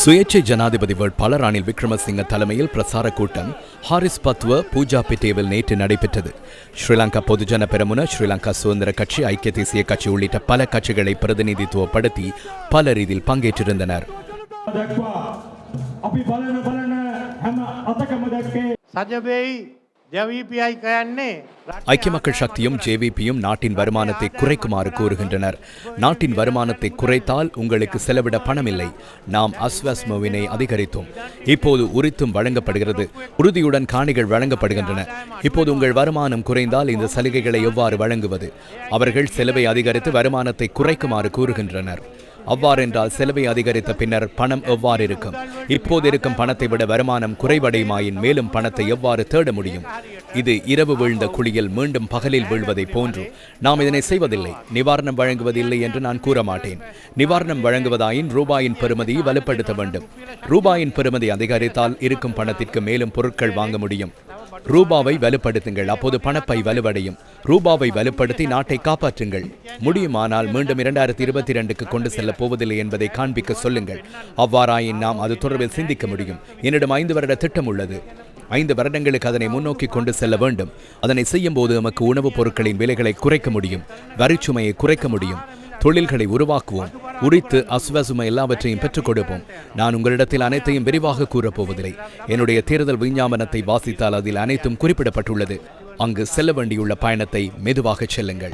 சுயேட்சை ஜனாதிபதி வேட்பாளர் ரணில் விக்ரமசிங்க தலைமையில் பிரசார கூட்டம் ஹாரிஸ் பத்வ பூஜா பிட்டேவில் நேற்று நடைபெற்றது. ஸ்ரீலங்கா பொதுஜன பெருமுன ஸ்ரீலங்கா சுதந்திர கட்சி ஐக்கிய தேசிய கட்சி உள்ளிட்ட பல கட்சிகளை பிரதிநிதித்துவப்படுத்தி பலர் இதில் பங்கேற்றிருந்தனர். சஜபேய் ஐக்கிய மக்கள் சக்தியும் ஜேவிபியும் நாட்டின் வருமானத்தை குறைக்குமாறு கூறுகின்றனர். நாட்டின் வருமானத்தை குறைத்தால் உங்களுக்கு செலவிட பணமில்லை. நாம் அஸ்வஸ்மோவினை அதிகரித்தோம். இப்போது உரித்தும் வழங்கப்படுகிறது. உறுதியுடன் காணிகள் வழங்கப்படுகின்றன. இப்போது உங்கள் வருமானம் குறைந்தால் இந்த சலுகைகளை எவ்வாறு வழங்குவது? அவர்கள் செலவை அதிகரித்து வருமானத்தை குறைக்குமாறு கூறுகின்றனர். அவ்வாறென்றால் செலவை அதிகரித்த பின்னர் பணம் எவ்வாறு இருக்கும் இப்போது இருக்கும் பணத்தை விட வருமானம் குறைவடையுமாயின் மேலும் பணத்தை எவ்வாறு தேட முடியும்? இது இரவு வீழ்ந்த குழியில் மீண்டும் பகலில் வீழ்வதை போன்று. நாம் இதனை செய்வதில்லை. நிவாரணம் வழங்குவதில்லை என்று நான் கூற மாட்டேன். நிவாரணம் வழங்குவதாயின் ரூபாயின் பெறுமதியை வலுப்படுத்த வேண்டும். ரூபாயின் பெறுமதி அதிகரித்தால் இருக்கும் பணத்திற்கு மேலும் பொருட்கள் வாங்க முடியும். ரூபாவை வலுப்படுத்துங்கள். அப்போது பணப்பை வலுவடையும். ரூபாவை வலுப்படுத்தி நாட்டை காப்பாற்றுங்கள். முடியுமானால் மீண்டும் இரண்டாயிரத்தி இருபத்தி இரண்டுக்கு கொண்டு செல்ல போவதில்லை என்பதை காண்பிக்க சொல்லுங்கள். அவ்வாறாயின் நாம் அது தொடர்பில் சிந்திக்க முடியும். என்னிடம் ஐந்து வருட திட்டம் உள்ளது. ஐந்து வருடங்களுக்கு அதனை முன்னோக்கி கொண்டு செல்ல வேண்டும். அதனை செய்யும் போது நமக்கு உணவுப் பொருட்களின் விலைகளை குறைக்க முடியும். வரிச்சுமையை குறைக்க முடியும். தொழில்களை உருவாக்குவோம். உரித்து அசுவசுமை எல்லாவற்றையும் பெற்றுக் கொடுப்போம். நான் உங்களிடத்தில் அனைத்தையும் விரிவாக கூறப்போவதில்லை. என்னுடைய தேர்தல் விஞ்ஞாபனத்தை வாசித்தால் அதில் அனைத்தும் குறிப்பிடப்பட்டுள்ளது. அங்கு செல்ல வேண்டியுள்ள பயணத்தை மெதுவாக செல்லுங்கள்.